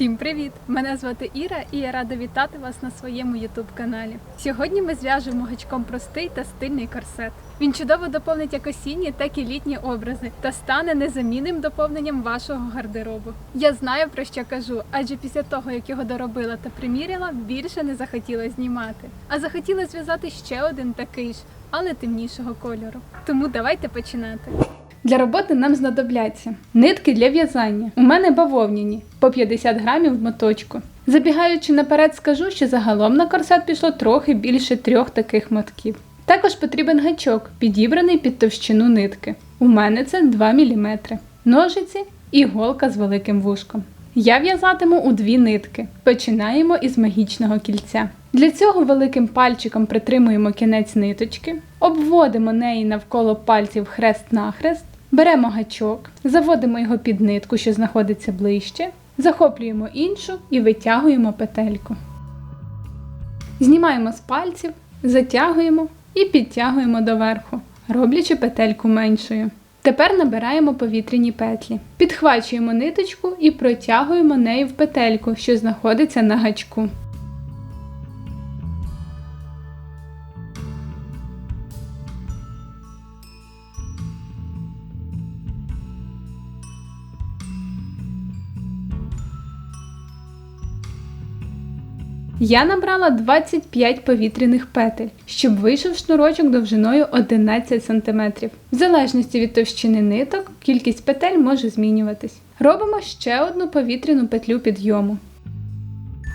Всім привіт! Мене звати Іра і я рада вітати вас на своєму ютуб каналі. Сьогодні ми зв'яжемо гачком простий та стильний корсет. Він чудово доповнить як осінні, так і літні образи та стане незамінним доповненням вашого гардеробу. Я знаю про що кажу, адже після того, як його доробила та приміряла, більше не захотіла знімати. А захотіла зв'язати ще один такий ж, але темнішого кольору. Тому давайте починати. Для роботи нам знадобляться нитки для в'язання. У мене бавовняні по 50 грамів моточку. Забігаючи наперед, скажу, що загалом на корсет пішло трохи більше трьох таких мотків. Також потрібен гачок, підібраний під товщину нитки. У мене це 2 мм. Ножиці і голка з великим вушком. Я в'язатиму у дві нитки. Починаємо із магічного кільця. Для цього великим пальчиком притримуємо кінець ниточки, обводимо неї навколо пальців хрест-нахрест, беремо гачок, заводимо його під нитку, що знаходиться ближче, захоплюємо іншу і витягуємо петельку. Знімаємо з пальців, затягуємо і підтягуємо доверху, роблячи петельку меншою. Тепер набираємо повітряні петлі. Підхвачуємо ниточку і протягуємо нею в петельку, що знаходиться на гачку. Я набрала 25 повітряних петель, щоб вийшов шнурочок довжиною 11 см. В залежності від товщини ниток, кількість петель може змінюватись. Робимо ще одну повітряну петлю підйому.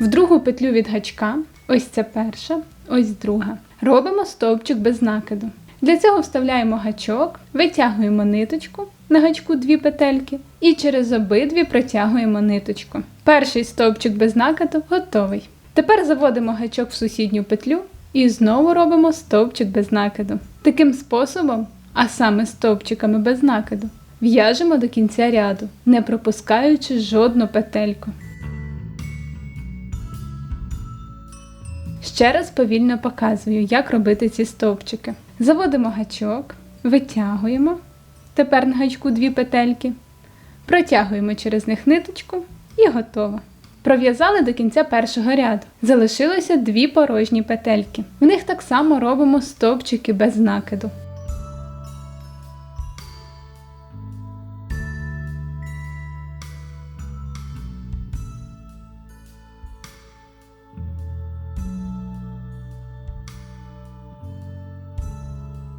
В другу петлю від гачка, ось це перша, ось друга. Робимо стовпчик без накиду. Для цього вставляємо гачок, витягуємо ниточку, на гачку дві петельки і через обидві протягуємо ниточку. Перший стовпчик без накиду готовий. Тепер заводимо гачок в сусідню петлю і знову робимо стовпчик без накиду. Таким способом, а саме стовпчиками без накиду, в'яжемо до кінця ряду, не пропускаючи жодну петельку. Ще раз повільно показую, як робити ці стовпчики. Заводимо гачок, витягуємо. Тепер на гачку дві петельки. Протягуємо через них ниточку і готово. Пров'язали до кінця першого ряду. Залишилося дві порожні петельки. В них так само робимо стовпчики без накиду.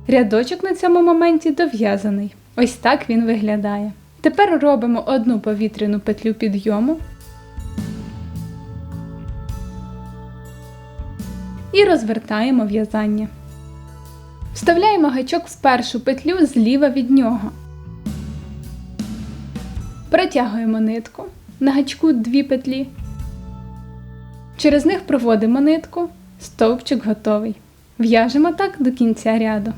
Рядочок на цьому моменті дов'язаний. Ось так він виглядає. Тепер робимо одну повітряну петлю підйому і розвертаємо в'язання. Вставляємо гачок в першу петлю зліва від нього. Протягуємо нитку на гачку дві петлі. Через них проводимо нитку, стовпчик готовий. В'яжемо так до кінця ряду.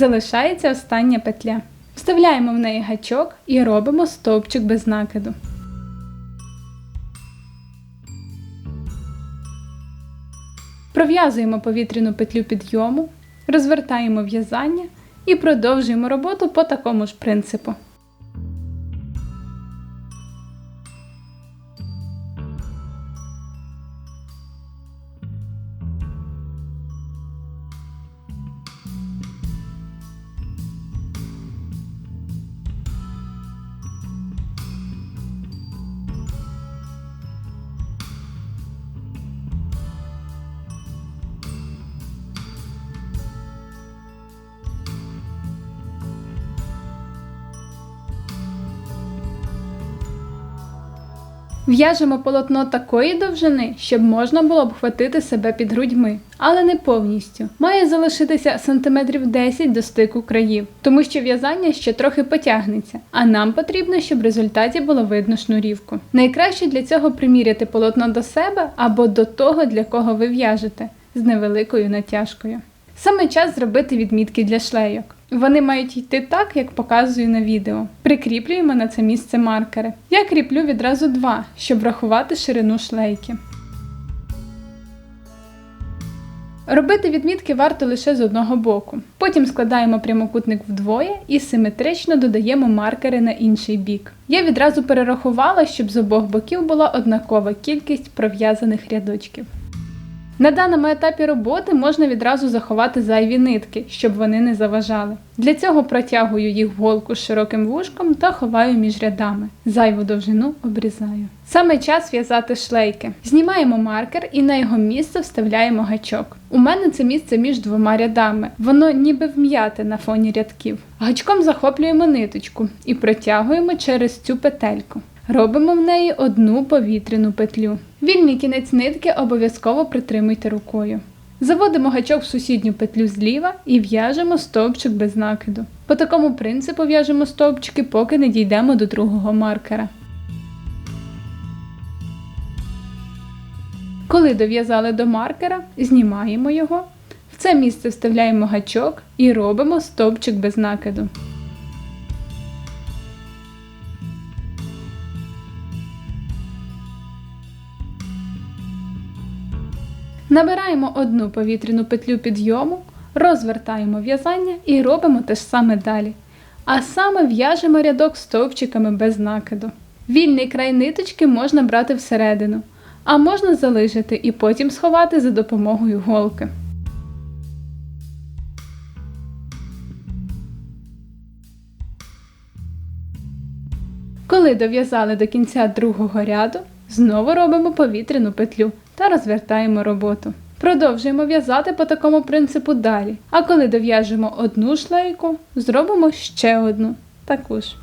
Залишається остання петля. Вставляємо в неї гачок і робимо стовпчик без накиду. Пров'язуємо повітряну петлю підйому, розвертаємо в'язання і продовжуємо роботу по такому ж принципу. В'яжемо полотно такої довжини, щоб можна було б хватити себе під грудьми, але не повністю. Має залишитися сантиметрів 10 до стику країв, тому що в'язання ще трохи потягнеться, а нам потрібно, щоб в результаті було видно шнурівку. Найкраще для цього приміряти полотно до себе або до того, для кого ви в'яжете, з невеликою натяжкою. Саме час зробити відмітки для шлейок. Вони мають йти так, як показую на відео. Прикріплюємо на це місце маркери. Я кріплю відразу два, щоб врахувати ширину шлейки. Робити відмітки варто лише з одного боку. Потім складаємо прямокутник вдвоє і симетрично додаємо маркери на інший бік. Я відразу перерахувала, щоб з обох боків була однакова кількість пров'язаних рядочків. На даному етапі роботи можна відразу заховати зайві нитки, щоб вони не заважали. Для цього протягую їх в голку з широким вушком та ховаю між рядами. Зайву довжину обрізаю. Саме час в'язати шлейки. Знімаємо маркер і на його місце вставляємо гачок. У мене це місце між двома рядами. Воно ніби вм'яте на фоні рядків. Гачком захоплюємо ниточку і протягуємо через цю петельку. Робимо в неї одну повітряну петлю. Вільний кінець нитки обов'язково притримуйте рукою. Заводимо гачок в сусідню петлю зліва і в'яжемо стовпчик без накиду. По такому принципу в'яжемо стовпчики, поки не дійдемо до другого маркера. Коли дов'язали до маркера, знімаємо його. В це місце вставляємо гачок і робимо стовпчик без накиду. Набираємо одну повітряну петлю підйому, розвертаємо в'язання і робимо те ж саме далі. А саме в'яжемо рядок стовпчиками без накиду. Вільний край ниточки можна брати всередину, а можна залишити і потім сховати за допомогою голки. Коли дов'язали до кінця другого ряду, знову робимо повітряну петлю та розвертаємо роботу. Продовжуємо в'язати по такому принципу далі. А коли дов'яжемо одну шлейку, зробимо ще одну таку ж.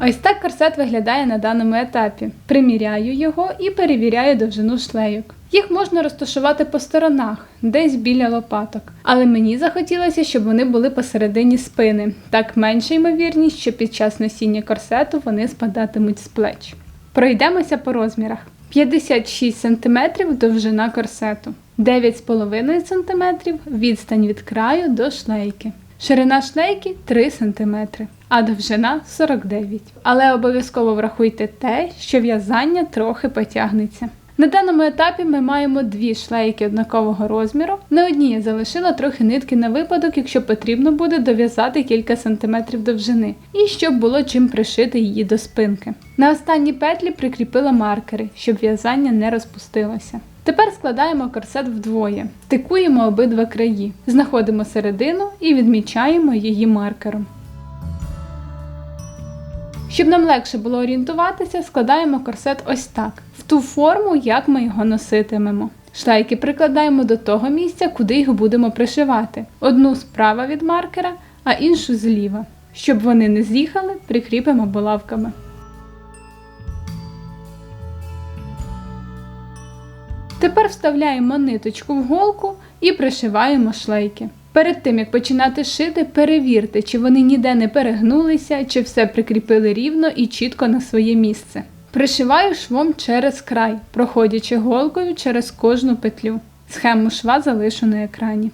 Ось так корсет виглядає на даному етапі. Приміряю його і перевіряю довжину шлейок. Їх можна розташувати по сторонах, десь біля лопаток. Але мені захотілося, щоб вони були посередині спини. Так менша ймовірність, що під час носіння корсету вони спадатимуть з плеч. Пройдемося по розмірах. 56 см довжина корсету, 9,5 см відстань від краю до шлейки. Ширина шлейки 3 см, а довжина 49 Але обов'язково врахуйте те, що в'язання трохи потягнеться. На даному етапі ми маємо дві шлейки однакового розміру. На одній я залишила трохи нитки на випадок, якщо потрібно буде дов'язати кілька сантиметрів довжини, і щоб було чим пришити її до спинки. На останній петлі прикріпила маркери, щоб в'язання не розпустилося. Тепер складаємо корсет вдвоє, стикуємо обидва краї, знаходимо середину і відмічаємо її маркером. Щоб нам легше було орієнтуватися, складаємо корсет ось так, в ту форму, як ми його носитимемо. Шлейки прикладаємо до того місця, куди їх будемо пришивати. Одну справа від маркера, а іншу зліва. Щоб вони не з'їхали, прикріпимо булавками. Тепер вставляємо ниточку в голку і пришиваємо шлейки. Перед тим як починати шити, перевірте, чи вони ніде не перегнулися, чи все прикріпили рівно і чітко на своє місце. Пришиваю швом через край, проходячи голкою через кожну петлю. Схему шва залишу на екрані.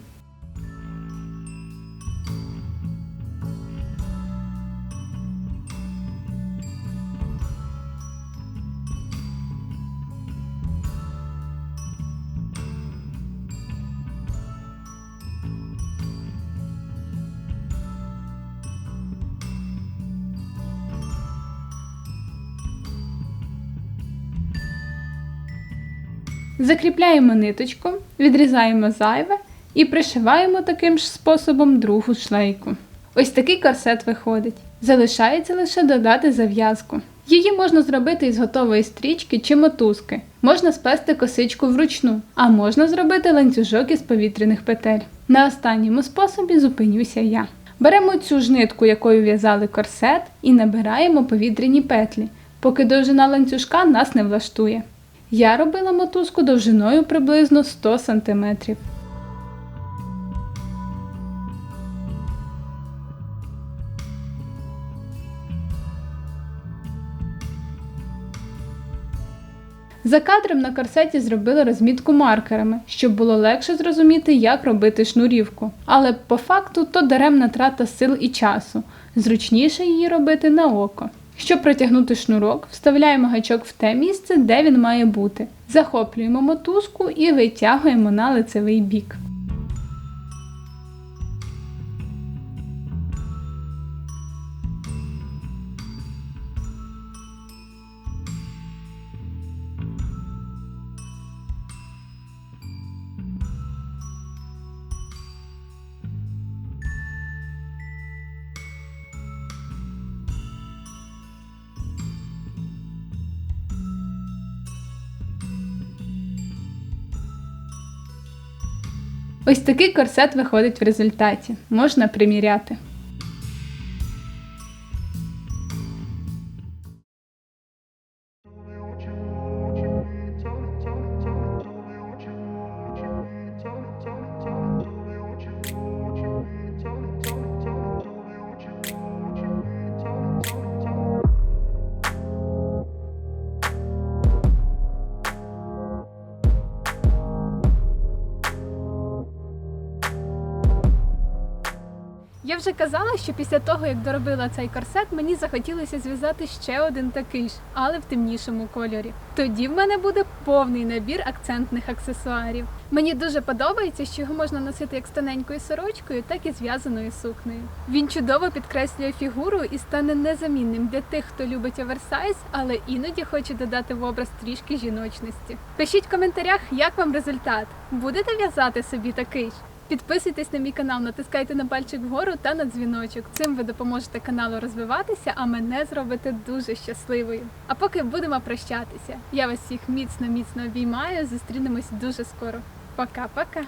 Закріпляємо ниточку, відрізаємо зайве і пришиваємо таким ж способом другу шлейку. Ось такий корсет виходить. Залишається лише додати зав'язку. Її можна зробити із готової стрічки чи мотузки. Можна сплести косичку вручну, а можна зробити ланцюжок із повітряних петель. На останньому способі зупинюся я. Беремо цю ж нитку, якою в'язали корсет, і набираємо повітряні петлі, поки довжина ланцюжка нас не влаштує. Я робила мотузку довжиною приблизно 100 см. За кадром на корсеті зробили розмітку маркерами, щоб було легше зрозуміти, як робити шнурівку. Але по факту то даремна трата сил і часу. Зручніше її робити на око. Щоб протягнути шнурок, вставляємо гачок в те місце, де він має бути. Захоплюємо мотузку і витягуємо на лицевий бік. Ось такий корсет виходить в результаті. Можна приміряти. Вже казала, що після того, як доробила цей корсет, мені захотілося зв'язати ще один такий ж, але в темнішому кольорі. Тоді в мене буде повний набір акцентних аксесуарів. Мені дуже подобається, що його можна носити як з тоненькою сорочкою, так і зв'язаною сукнею. Він чудово підкреслює фігуру і стане незамінним для тих, хто любить оверсайз, але іноді хоче додати в образ трішки жіночності. Пишіть в коментарях, як вам результат. Будете в'язати собі такий ж? Підписуйтесь на мій канал, натискайте на пальчик вгору та на дзвіночок. Цим ви допоможете каналу розвиватися, а мене зробите дуже щасливою. А поки будемо прощатися. Я вас всіх міцно міцно обіймаю. Зустрінемось дуже скоро. Пока-пока.